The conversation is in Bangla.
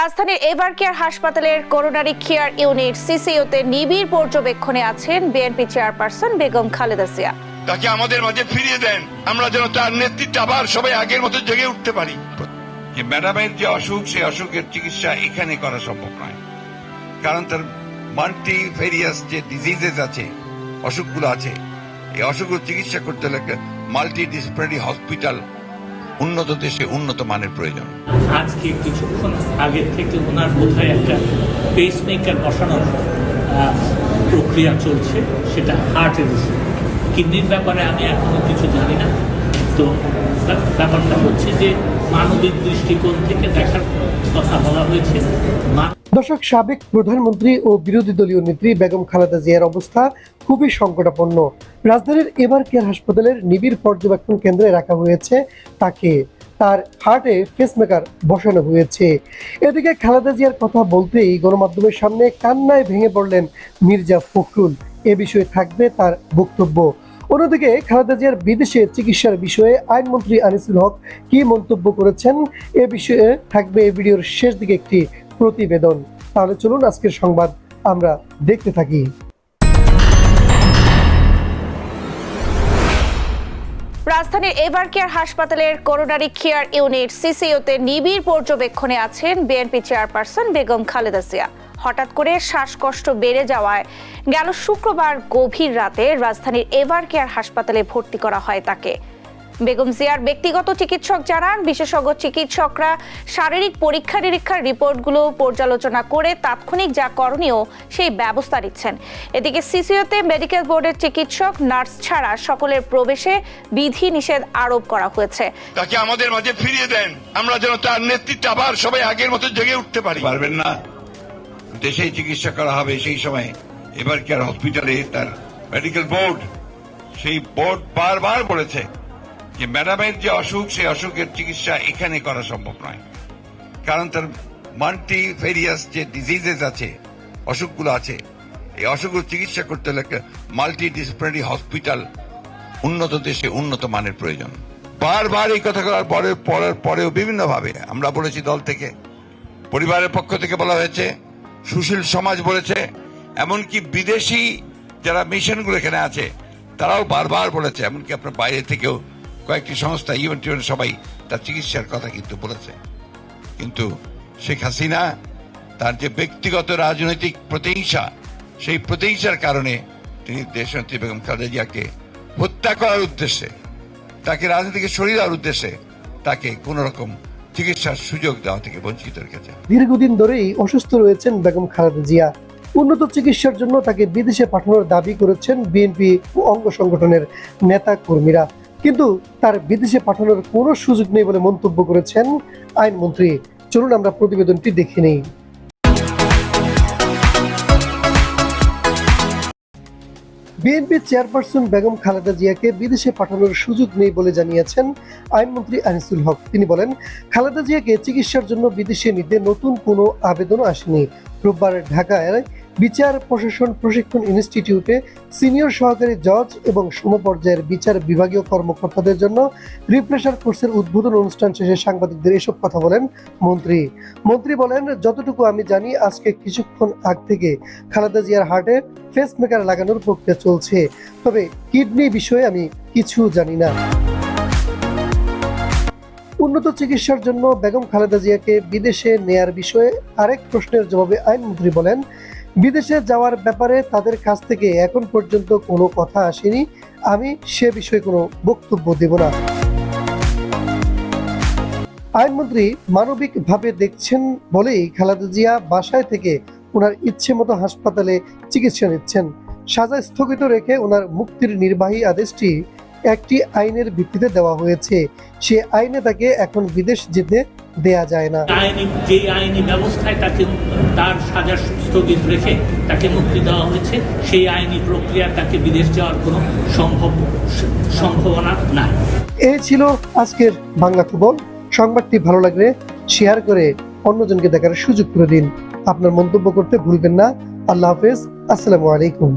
রাজধানীর এভার কেয়ার হাসপাতালের করোনারি কেয়ার ইউনিট সিসিইউতে নিবিড় পর্যবেক্ষণে আছেন বিএনপি চেয়ারপারসন বেগম খালেদা জিয়া। তাকে আমাদের মাঝে ফিরিয়ে দেন। আমরা যেন তার নেতৃত্বে আবার সবাই আগের মতো জেগে উঠতে পারি। যে ম্যাডামের যে অসুখ সেই অসুখের চিকিৎসা এখানে করা সম্ভব নয়। কারণ তার মাল্টি ভেরিয়াস যে ডিজিজেস আছে অসুখগুলো আছে এই অসুখগুলো চিকিৎসা করতে হলে মাল্টি ডিসিপ্লিনারি হসপিটাল উন্নত দেশে উন্নত মানের প্রয়োজন। আজকে কিছুক্ষণ আগে থেকে ওনার কোথায় একটা পেসমেকার বসানোর প্রক্রিয়া চলছে, সেটা হার্টের কিডনির ব্যাপারে আমি এখনও কিছু জানি না। তো ব্যা- ব্যাপারটা হচ্ছে যে মানবিক দৃষ্টিকোণ থেকে দেখার কথা বলা হয়েছে। দর্শক সাবেক প্রধানমন্ত্রী ও বিরোধী দলীয় নেত্রী বেগম খালেদা জিয়ার অবস্থা খুবই সংকটাপন্ন। রাজধানীর এবার কেয়ার হাসপাতালের নিবিড় পর্যবেক্ষণ কেন্দ্রে রাখা হয়েছে তাকে। তার হার্টে ফেসমেকার বসানো হয়েছে। এদিকে খালেদা জিয়ার কথা বলতেই গণমাধ্যমের সামনে কান্নায় ভেঙে পড়লেন মির্জা ফখরুল। এ বিষয়ে থাকবে তার বক্তব্য। অন্যদিকে খালেদা জিয়ার বিদেশে চিকিৎসার বিষয়ে আইনমন্ত্রী আনিসুল হক কি মন্তব্য করেছেন এ বিষয়ে থাকবে এই ভিডিওর শেষ দিকে একটি প্রতিবেদন। তাহলে চলুন আজকের সংবাদ আমরা দেখতে থাকি। রাজধানীর এভার কেয়ার হাসপাতালের করোনারি কেয়ার ইউনিট সিসিইউতে নিবিড় পর্যবেক্ষণে আছেন বিএনপি চেয়ারপারসন বেগম খালেদা জিয়া। হঠাৎ করে শ্বাসকষ্ট বেড়ে যাওয়ায় গেল শুক্রবার গভীর রাতে রাজধানীর এভার কেয়ার হাসপাতালে ভর্তি করা হয় তাকে। বেগম জিয়ার ব্যক্তিগত চিকিৎসক জানান বিশেষজ্ঞ চিকিৎসকরা শারীরিক পরীক্ষা নিরীক্ষার রিপোর্টগুলো পর্যালোচনা করে তাৎক্ষণিক যা করণীয় সেই ব্যবস্থা নিচ্ছেন। এদিকে সিসিওতে মেডিকেল বোর্ডের চিকিৎসক নার্স ছাড়া সকলের প্রবেশে বিধি নিষেধ আরোপ করা হয়েছে। তাকে আমাদের মাঝে ফিরিয়ে দেন। আমরা যেন তার নেতৃত্বে আবার সবাই আগের মতো জেগে উঠতে পারি। পারবেন না। দেশেই চিকিৎসা করা হবে সেই সময়। এবার কি আর হসপিটালে তার মেডিকেল বোর্ড সেই বোর্ড বারবার বলেছে যে ম্যাডামের যে অসুখ, সেই অসুখের চিকিৎসা এখানে করা সম্ভব নয়। কারণ তার মাল্টি ভেরিয়াস যে ডিজিজেস আছে, অসুখগুলো আছে, এই অসুখগুলো চিকিৎসা করতে হলে মাল্টি ডিসিপ্লিনারি হসপিটাল উন্নত দেশে উন্নত মানের প্রয়োজন। বারবার এই কথা বলার পরে পরের পরেও বিভিন্নভাবে আমরা বলেছি দল থেকে, পরিবারের পক্ষ থেকে বলা হয়েছে সুশীল সমাজ বলেছে, এমনকি বিদেশি যারা মিশনগুলো এখানে আছে, তারাও বারবার বলেছে, এমনকি আপনার বাইরে থেকেও কয়েকটি সংস্থা ইভেন্ট টিভেন্ট সবাই তার চিকিৎসার কথা কিন্তু বলেছে। কিন্তু শেখ হাসিনা তার যে ব্যক্তিগত রাজনৈতিক প্রতিহিংসা, সেই প্রতিহিংসার কারণে তিনি দেশনেত্রী বেগম খালেদা জিয়াকে হত্যা করার উদ্দেশ্যে, তাকে রাজনীতি থেকে সরিয়ে দেওয়ার উদ্দেশ্যে তাকে কোন রকম চিকিৎসার সুযোগ দেওয়া থেকে বঞ্চিত রেখেছে। দীর্ঘদিন ধরেই অসুস্থ রয়েছেন বেগম খালেদা জিয়া। উন্নত চিকিৎসার জন্য তাকে বিদেশে পাঠানোর দাবি করেছেন বিএনপি ও অঙ্গ সংগঠনের নেতা কর্মীরা কিন্তু তার বিদেশে পাঠানোর কোনো সুযোগ নেই বলে মন্তব্য করেছেন আইনমন্ত্রী। চলুন আমরা প্রতিবেদনটি দেখে নেই। বিএনপি চেয়ারপারসন বেগম খালেদা জিয়াকে বিদেশে পাঠানোর সুযোগ নেই বলে জানিয়েছেন আইনমন্ত্রী আনিসুল হক। তিনি বলেন, খালেদা জিয়াকে চিকিৎসার জন্য বিদেশে নিতে নতুন কোনো আবেদন আসেনি। রোববার ঢাকায় বিচার, প্রশাসন, প্রশিক্ষণ ইনস্টিটিউটে সিনিয়র সহকারী জজ এবং সমপর্যায়ের বিচার বিভাগীয় কর্মকর্তাদের জন্য রিফ্রেশার কোর্সের উদ্বোধন অনুষ্ঠান শেষে সাংবাদিকদের এসব কথা বলেন মন্ত্রী। মন্ত্রী বলেন, যতটুকু আমি জানি, আজকে কিছুক্ষণ আগ থেকে খালেদা জিয়ার হার্টে ফেস মেকার লাগানোর প্রক্রিয়া চলছে। তবে কিডনি বিষয়ে আমি কিছু জানি না। উন্নত চিকিৎসার জন্য বেগম খালেদা জিয়াকে বিদেশে নেয়ার বিষয়ে আরেক প্রশ্নের জবাবে আইনমন্ত্রী বলেন বিদেশে যাওয়ার ব্যাপারে তাদের কাছ থেকে এখন পর্যন্ত কোনো কথা আসেনি। আমি সে বিষয়ে কোনো বক্তব্য দেব না। আইনমন্ত্রী মানবিকভাবে দেখছেন বলেই খালেদা জিয়া বাসায় থেকে ওনার ইচ্ছে মতো হাসপাতালে চিকিৎসা নিচ্ছেন। সাজা স্থগিত রেখে ওনার মুক্তির নির্বাহী আদেশটি একটি আইনের ভিত্তিতে দেওয়া হয়েছে। সে আইনে তাকে এখন বিদেশ যেতে দেয়া যায় না। আইনি যে আইনি ব্যবস্থায় তাকে তার সাজা স্থগিত রেখে তাকে মুক্তি দেওয়া হয়েছে। সেই আইনি প্রক্রিয়া তাকে বিদেশ যাওয়ার কোনো সম্ভব সম্ভাবনা নাই। এ ছিল আজকের বাংলা খবর সংবাদটি ভালো লাগলে শেয়ার করে অন্যজনকে দেখার সুযোগ করে দিন। আপনার মন্তব্য করতে ভুলবেন না। আল্লাহ হাফেজ। আসসালামু আলাইকুম।